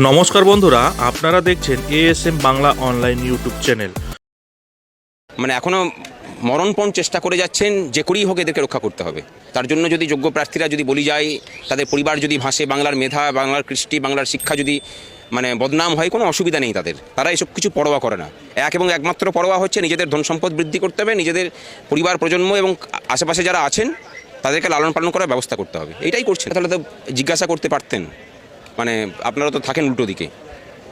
নমস্কার বন্ধুরা, আপনারা দেখছেন ASM Bangla online YouTube channel মানে এখনও মরণপণ চেষ্টা করে যাচ্ছেন, যে করেই হোক এদেরকে রক্ষা করতে হবে। তার জন্য যদি যোগ্য প্রার্থীরা যদি বলি যায়, তাদের পরিবার যদি ভাসে, বাংলার মেধা, বাংলার কৃষ্টি, বাংলার শিক্ষা যদি মানে বদনাম হয়, কোনো অসুবিধা নেই তাদের। তারা এসব কিছু পরোয়া করে না। এক এবং একমাত্র পরোয়া হচ্ছে নিজেদের ধন সম্পদ বৃদ্ধি করতে হবে, নিজেদের পরিবার, প্রজন্ম এবং আশেপাশে যারা আছেন, তাদেরকে লালন পালন করার ব্যবস্থা করতে হবে। এটাই করছেন। তাহলে তো জিজ্ঞাসা করতে পারতেন। মানে আপনারা তো থাকেন উল্টো দিকে।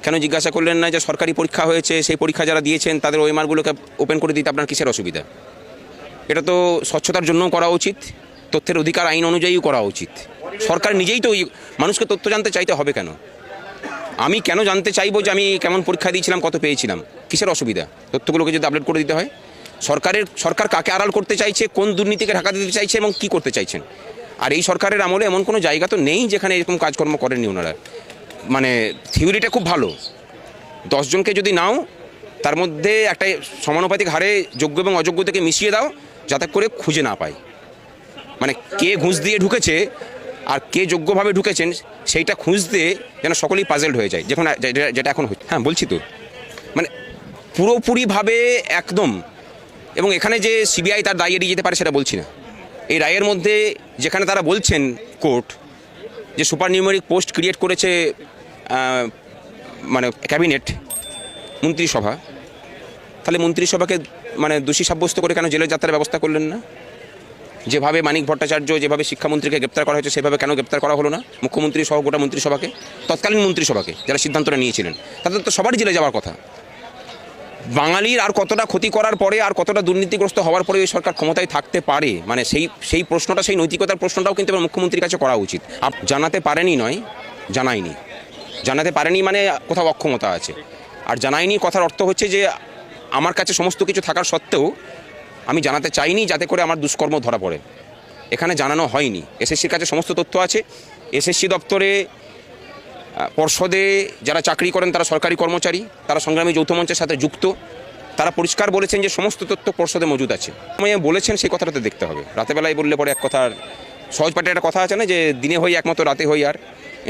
কেন জিজ্ঞাসা করলেন না যে সরকারি পরীক্ষা হয়েছে, সেই পরীক্ষা যারা দিয়েছেন, তাদের ওয়েমারগুলোকে ওপেন করে দিতে আপনার কিসের অসুবিধা? এটা তো স্বচ্ছতার জন্যও করা উচিত, তথ্যের অধিকার আইন অনুযায়ীও করা উচিত। সরকার নিজেই তো মানুষকে তথ্য জানতে চাইতে হবে কেন? আমি কেন জানতে চাইব যে আমি কেমন পরীক্ষা দিয়েছিলাম, কত পেয়েছিলাম? কিসের অসুবিধা? তথ্যগুলোকে যদি আপলোড করে দিতে হয়। সরকারের, সরকার কাকে আড়াল করতে চাইছে, কোন দুর্নীতিকে ঢাকা দিতে চাইছে এবং কি করতে চাইছেন? আর এই সরকারের আমলে এমন কোনো জায়গা তো নেই যেখানে এরকম কাজকর্ম করেননি ওনারা। মানে থিওরিটা খুব ভালো। দশজনকে যদি নাও, তার মধ্যে একটা সমানুপাতিক হারে যোগ্য এবং অযোগ্য থেকে মিশিয়ে দাও, যাতে করে খুঁজে না পায়। মানে কে ঘুষ দিয়ে ঢুকেছে আর কে যোগ্যভাবে ঢুকেছেন, সেইটা খুঁজতে যেন সকলেই পাজেলড হয়ে যায়। যখন যেটা- যেটা এখন হচ্ছে। হ্যাঁ বলছি তো। মানে পুরোপুরিভাবে একদম। এবং এখানে যে সিবিআই তার দায় এড়িয়ে যেতে পারে সেটা বলছি না। এই রায়ের মধ্যে যেখানে তারা বলছেন কোর্ট, যে সুপার নিউমেরিক পোস্ট ক্রিয়েট করেছে মানে ক্যাবিনেট, মন্ত্রিসভা, তাহলে মন্ত্রিসভাকে মানে দোষী সাব্যস্ত করে কেন জেলে যাত্রার ব্যবস্থা করলেন না? যেভাবে মানিক ভট্টাচার্য, যেভাবে শিক্ষামন্ত্রীকে গ্রেপ্তার করা হয়েছে, সেভাবে কেন গ্রেপ্তার করা হলো না? মুখ্যমন্ত্রী সহ গোটা মন্ত্রিসভাকে, তৎকালীন মন্ত্রিসভাকে যারা সিদ্ধান্তটা নিয়েছিলেন, তাদের তো সবারই জেলে যাওয়ার কথা। বাঙালির আর কতটা ক্ষতি করার পরে আর কতটা দুর্নীতিগ্রস্ত হওয়ার পরে এই সরকার ক্ষমতায় থাকতে পারে? মানে সেই সেই প্রশ্নটা, সেই নৈতিকতার প্রশ্নটাও কিন্তু এবার মুখ্যমন্ত্রীর কাছে করা উচিত। আপ, জানাতে পারেনি নয়, জানায়নি। জানাতে পারেনি মানে কোথাও অক্ষমতা আছে। আর জানায়নি কথার অর্থ হচ্ছে যে, আমার কাছে সমস্ত কিছু থাকার সত্ত্বেও আমি জানাতে চাইনি যাতে করে আমার দুষ্কর্ম ধরা পড়ে। এখানে জানানো হয়নি। এসএসসির কাছে সমস্ত তথ্য আছে। এসএসসি দপ্তরে পর্ষদে যারা চাকরি করেন তারা সরকারি কর্মচারী, তারা সংগ্রামী যৌথ মঞ্চের সাথে যুক্ত। তারা পরিষ্কার বলেছেন যে সমস্ত তথ্য পর্ষদে মজুদ আছে। সময়ে বলেছেন সেই কথাটা তো দেখতে হবে। রাতেবেলায় বললে পরে এক কথা আর সহজ পাটে একটা কথা আছে না যে দিনে হই একমাত্র রাতে হই আর।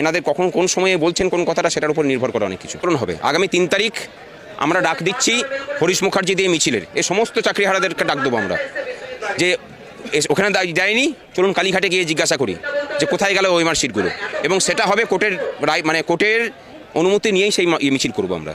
এনাদের কখন কোন সময়ে বলছেন, কোন কথাটা সেটার উপর নির্ভর করে অনেক কিছু। পূরণ হবে। আগামী তিন তারিখ আমরা ডাক দিচ্ছি হরিশ মুখার্জি দিয়ে মিছিলের। এই সমস্ত চাকরিহারাদেরকে ডাক দেবো আমরা। যে ওখানে যায়নি, চলুন কালীঘাটে গিয়ে জিজ্ঞাসা করি যে কোথায় গেল ওই মার্কশিটগুলো? এবং সেটা হবে কোর্টের রায় মানে কোর্টের অনুমতি নিয়েই সেই ইয়ে মিছিল করব আমরা।